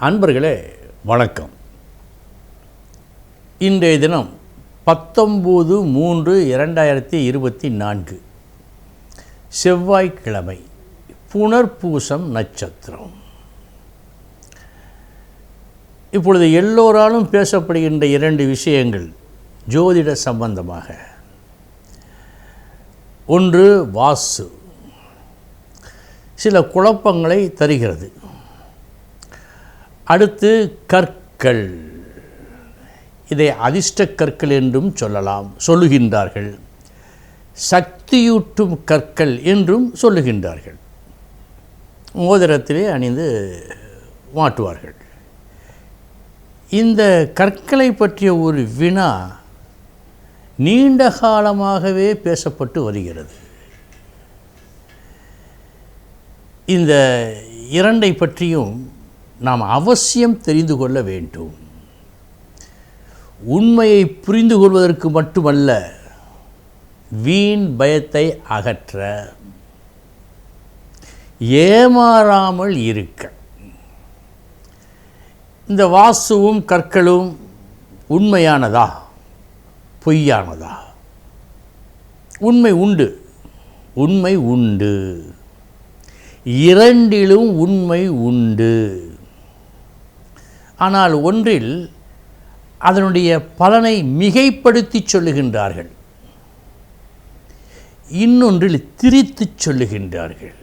அன்பர்களே வணக்கம். இன்றைய தினம் பத்தொம்போது மூன்று இரண்டாயிரத்தி இருபத்தி நான்கு. செவ்வாய்க்கிழமை புனர்பூசம் நட்சத்திரம். இப்பொழுது எல்லோராலும் பேசப்படுகின்ற இரண்டு விஷயங்கள் ஜோதிட சம்பந்தமாக. ஒன்று வாசு சில குழப்பங்களை தருகிறது. அடுத்து கற்கள். இதை அதிர்ஷ்ட கற்கள் என்றும் சொல்லலாம் சொல்லுகின்றார்கள். சக்தியூட்டும் கற்கள் என்றும் சொல்லுகின்றார்கள். மோதிரத்திலே அணிந்து மாட்டுவார்கள். இந்த கற்களை பற்றிய ஒரு வினா நீண்ட காலமாகவே பேசப்பட்டு வருகிறது. இந்த இரண்டை பற்றியும் நாம் அவசியம் தெரிந்து கொள்ள வேண்டும். உண்மையை புரிந்து கொள்வதற்கு மட்டுமல்ல வீண் பயத்தை அகற்ற ஏமாறாமல் இருக்க. இந்த வாசுவும் கற்களும் உண்மையானதா? பொய்யானதா? உண்மை உண்டு. உண்மை உண்டு. இரண்டிலும் உண்மை உண்டு. ஆனால் ஒன்றில் அதனுடைய பலனை மிகைப்படுத்தி சொல்லுகின்றார்கள். இன்னொன்றில் திரித்துச் சொல்லுகின்றார்கள்.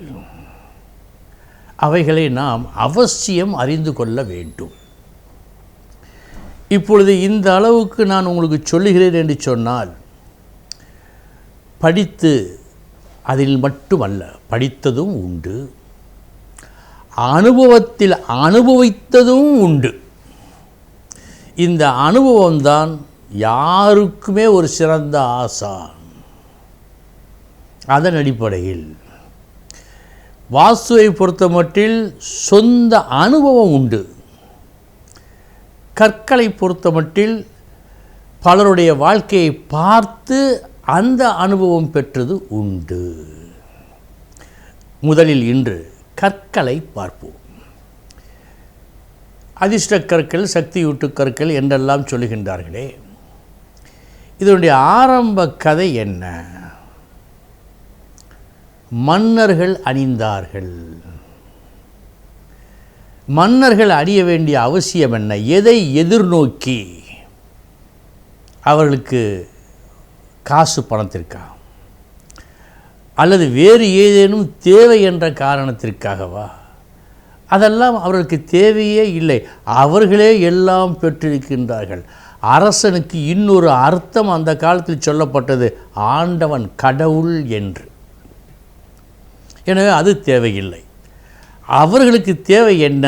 அவைகளை நாம் அவசியம் அறிந்து கொள்ள வேண்டும். இப்பொழுது இந்த அளவுக்கு நான் உங்களுக்கு சொல்லுகிறேன் என்று சொன்னால் படித்து அதில் மட்டுமல்ல படித்ததும் உண்டு. அனுபவத்தில் அனுபவித்ததும் உண்டு. இந்த அனுபவம்தான் யாருக்குமே ஒரு சிறந்த ஆசா. அதன் அடிப்படையில் வாஸ்துவை பொறுத்தமட்டில் சொந்த அனுபவம் உண்டு. கற்களை பொறுத்தமட்டில் பலருடைய வாழ்க்கையை பார்த்து அந்த அனுபவம் பெற்றது உண்டு. முதலில் இன்று கற்களை பார்ப்போம். அதிர்ஷ்ட கற்கள் சக்தியூட்டு கற்கள் என்றெல்லாம் சொல்லுகின்றார்களே. இதனுடைய ஆரம்ப கதை என்ன? மன்னர்கள் அணிந்தார்கள். மன்னர்கள் அணிய வேண்டிய அவசியம் என்ன? எதை எதிர்நோக்கி அவர்களுக்கு காசு பணத்திற்கா அல்லது வேறு ஏதேனும் தேவை என்ற காரணத்திற்காகவா? அதெல்லாம் அவர்களுக்கு தேவையே இல்லை. அவர்களே எல்லாம் பெற்றிருக்கின்றார்கள். அரசனுக்கு இன்னொரு அர்த்தம் அந்த காலத்தில் சொல்லப்பட்டது. ஆண்டவன் கடவுள் என்று. எனவே அது தேவையில்லை. அவர்களுக்கு தேவை என்ன?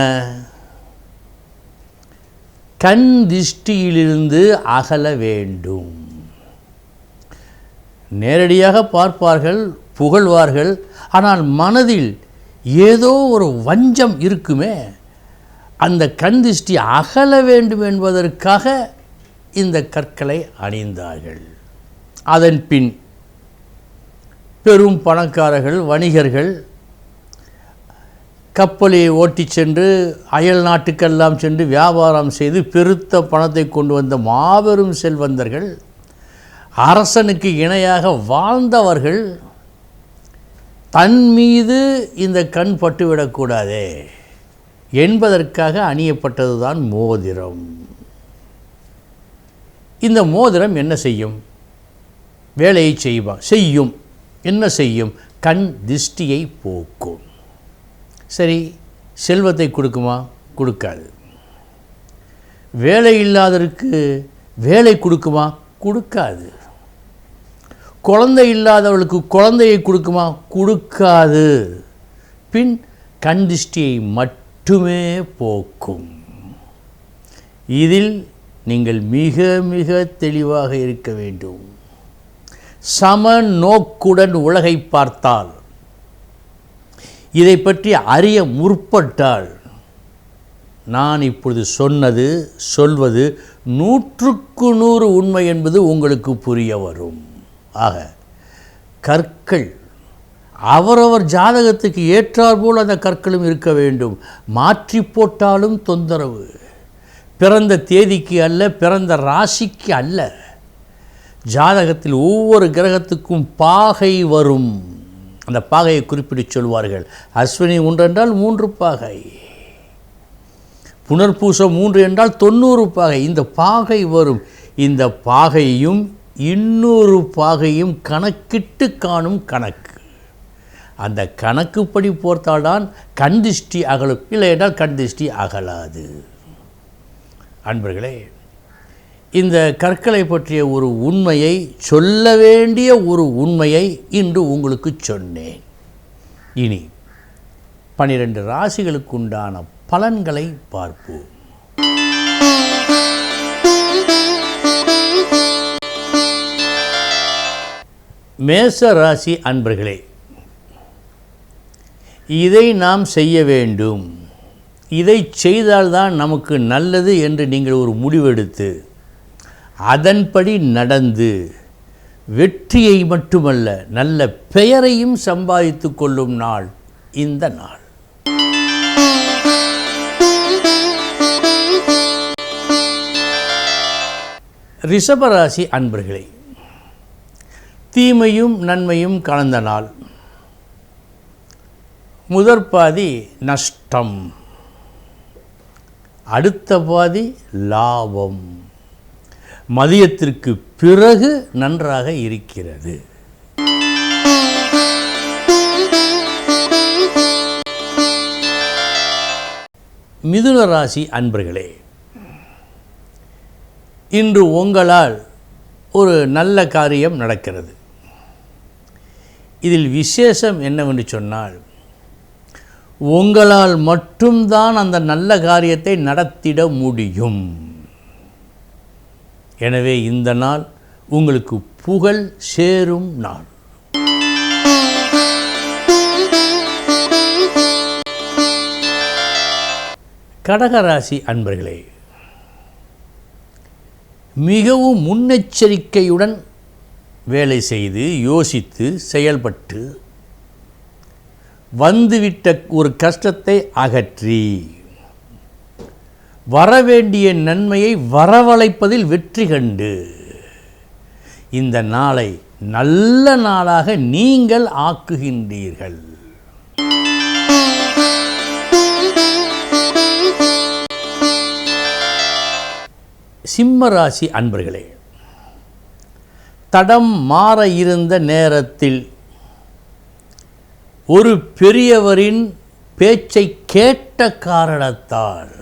கண் திஷ்டியிலிருந்து அகல வேண்டும். நேரடியாக பார்ப்பார்கள் புகழ்வார்கள். ஆனால் மனதில் ஏதோ ஒரு வஞ்சம் இருக்குமே அந்த கந்திஷ்டி அகல வேண்டும் என்பதற்காக இந்த கற்களை அணிந்தார்கள். அதன் பின் பெரும் பணக்காரர்கள் வணிகர்கள் கப்பலை ஓட்டிச் சென்று அயல் நாட்டுக்கெல்லாம் சென்று வியாபாரம் செய்து பெருத்த பணத்தை கொண்டு வந்த மாபெரும் செல்வந்தர்கள் அரசனுக்கு இணையாக வாழ்ந்தவர்கள் தன் மீது இந்த கண் பட்டுவிடக்கூடாதே. என்பதற்காக அணியப்பட்டதுதான் மோதிரம். இந்த மோதிரம் என்ன செய்யும்? வேலையை செய்வா செய்யும். என்ன செய்யும்? கண் திஷ்டியை போக்கும். சரி செல்வத்தை கொடுக்குமா? கொடுக்காது. வேலை இல்லாதருக்கு வேலை கொடுக்குமா? கொடுக்காது. குழந்தை இல்லாதவளுக்கு குழந்தையை கொடுக்குமா? கொடுக்காது. பின் கண்திஷ்டியை மட்டுமே போக்கும். இதில் நீங்கள் மிக மிக தெளிவாக இருக்க வேண்டும். சம நோக்குடன் உலகை பார்த்தால் இதை பற்றி அறிய முற்பட்டால் நான் இப்பொழுது சொன்னது சொல்வது நூற்றுக்கு நூறு உண்மை என்பது உங்களுக்கு புரிய வரும். ஆக கற்கள் அவரவர் ஜாதகத்துக்கு ஏற்றாற்போல் அந்த கற்களும் இருக்க வேண்டும். மாற்றி போட்டாலும் தொந்தரவு. பிறந்த தேதிக்கு அல்ல பிறந்த ராசிக்கு அல்ல. ஜாதகத்தில் ஒவ்வொரு கிரகத்துக்கும் பாகை வரும். அந்த பாகையை குறிப்பிட்டு சொல்வார்கள். அஸ்வினி ஒன்றென்றால் மூன்று பாகை. புனர்பூசம் மூன்று என்றால் தொண்ணூறு பாகை. இந்த பாகை வரும். இந்த பாகையும் இன்னொரு பாகையும் கணக்கிட்டு காணும் கணக்கு. அந்த கணக்குப்படி போர்த்தால்தான் கண் திருஷ்டி அகலும். இல்லை என்றால் கண் திருஷ்டி அகலாது. அன்பர்களே இந்த கற்களை பற்றிய ஒரு உண்மையை சொல்ல வேண்டிய ஒரு உண்மையை இன்று உங்களுக்கு சொன்னேன். இனி பனிரெண்டு ராசிகளுக்கு உண்டான பலன்களை பார்ப்போம். மேச ராசி அன்பர்களே இதை நாம் செய்ய வேண்டும். இதை செய்தால்தான் நமக்கு நல்லது என்று நீங்கள் ஒரு முடிவெடுத்து அதன்படி நடந்து வெற்றியை மட்டுமல்ல நல்ல பெயரையும் சம்பாதித்து கொள்ளும் நாள் இந்த நாள். ரிஷபராசி அன்பர்களே தீமையும் நன்மையும் கலந்த நாள். முதற் பாதி நஷ்டம். அடுத்த பாதி லாபம். மதியத்திற்கு பிறகு நன்றாக இருக்கிறது. மிதுன ராசி அன்பர்களே இன்று உங்களால் ஒரு நல்ல காரியம் நடக்கிறது. இதில் விசேஷம் என்னவென்று சொன்னால் உங்களால் மட்டும்தான் அந்த நல்ல காரியத்தை நடத்திட முடியும். எனவே இந்த நாள் உங்களுக்கு புகழ் சேரும் நாள். கடகராசி அன்பர்களே மிகவும் முன்னெச்சரிக்கையுடன் வேலை செய்து யோசித்து செயல்பட்டு வந்துவிட்ட ஒரு கஷ்டத்தை அகற்றி வரவேண்டிய நன்மையை வரவழைப்பதில் வெற்றி கண்டு. இந்த நாளை நல்ல நாளாக நீங்கள் ஆக்குகின்றீர்கள். சிம்மராசி அன்பர்களே தடம் மாற இருந்த நேரத்தில் ஒரு பெரியவரின் பேச்சை கேட்ட காரணத்தால்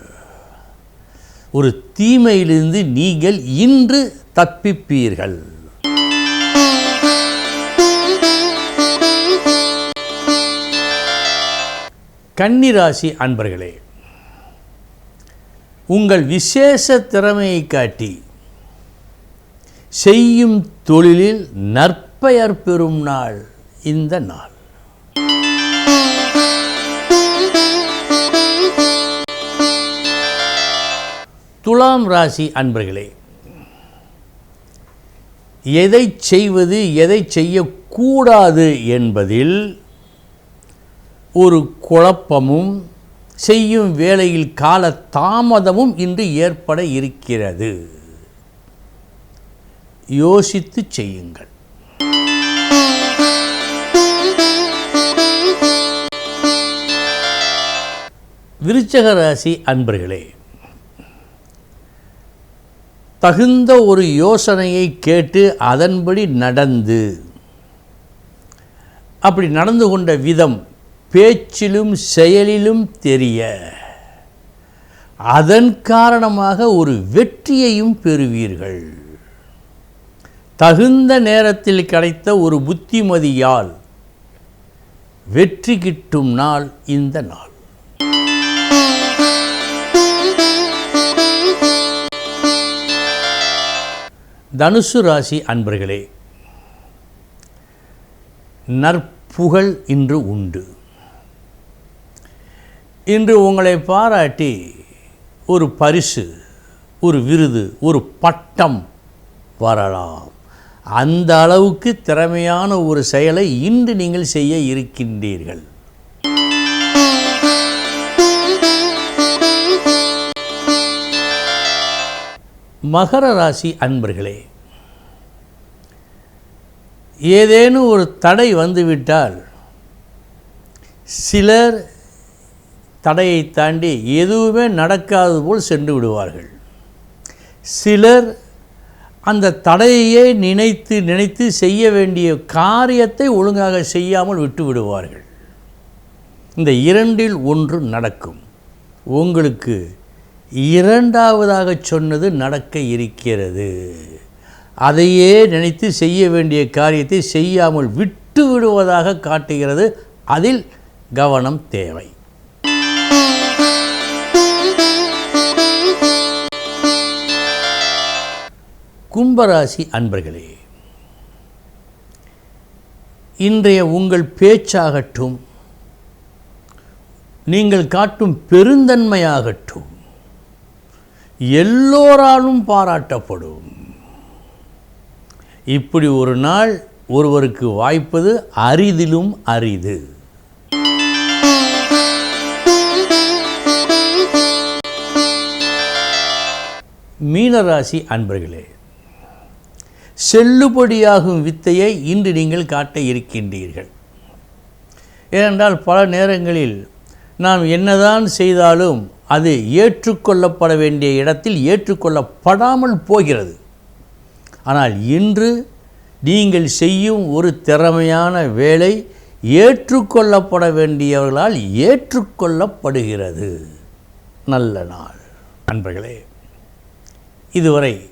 ஒரு தீமையிலிருந்து நீங்கள் இன்று தப்பிப்பீர்கள். கன்னிராசி அன்பர்களே உங்கள் விசேஷ திறமையை காட்டி செய்யும் தொழிலில் நற்பெயர் பெறும் நாள் இந்த நாள். துலாம் ராசி அன்பர்களே எதை செய்வது எதை செய்யக்கூடாது என்பதில் ஒரு குழப்பமும் செய்யும் வேளையில் கால தாமதமும் இன்று ஏற்பட இருக்கிறது. யோசித்து செய்யுங்கள். விருச்சக ராசி அன்பர்களே தகுந்த ஒரு யோசனையை கேட்டு அதன்படி நடந்து அப்படி நடந்து கொண்ட விதம் பேச்சிலும் செயலிலும் தெரிய அதன் காரணமாக ஒரு வெற்றியையும் பெறுவீர்கள். தகுந்த நேரத்தில் கிடைத்த ஒரு புத்திமதியால் வெற்றி கிட்டும் நாள் இந்த நாள். தனுசு ராசி அன்பர்களே நற்புகழ் இன்று உண்டு. இன்று உங்களை பாராட்டி ஒரு பரிசு ஒரு விருது ஒரு பட்டம் வரலாம். அந்த அளவுக்கு திறமையான ஒரு செயலை இன்று நீங்கள் செய்ய இருக்கின்றீர்கள். மகர ராசி அன்பர்களே ஏதேனும் ஒரு தடை வந்துவிட்டால் சிலர் தடையை தாண்டி எதுவுமே நடக்காது போல் சென்று விடுவார்கள். சிலர் அந்த தடையை நினைத்து நினைத்து செய்ய வேண்டிய காரியத்தை ஒழுங்காக செய்யாமல் விட்டு விடுவார்கள். இந்த இரண்டில் ஒன்று நடக்கும். உங்களுக்கு இரண்டாவதாக சொன்னது நடக்க இருக்கிறது. அதையே நினைத்து செய்ய வேண்டிய காரியத்தை செய்யாமல் விட்டு விடுவதாக காட்டுகிறது. அதில் கவனம் தேவை. கும்பராசி அன்பர்களே இன்றைய உங்கள் பேச்சாகட்டும் நீங்கள் காட்டும் பெருந்தன்மையாகட்டும் எல்லோராலும் பாராட்டப்படும். இப்படி ஒரு நாள் ஒருவருக்கு வாய்ப்பது அரிதிலும் அரிது. மீனராசி அன்பர்களே செல்லுபடியாகும் வித்தையை இன்று நீங்கள் காட்ட இருக்கின்றீர்கள். ஏனென்றால் பல நேரங்களில் நாம் என்னதான் செய்தாலும் அது ஏற்றுக்கொள்ளப்பட வேண்டிய இடத்தில் ஏற்றுக்கொள்ளப்படாமல் போகிறது. ஆனால் இன்று நீங்கள் செய்யும் ஒரு திறமையான வேலை ஏற்றுக்கொள்ளப்பட வேண்டியவர்களால் ஏற்றுக்கொள்ளப்படுகிறது. நல்ல நாள். நண்பர்களே இதுவரை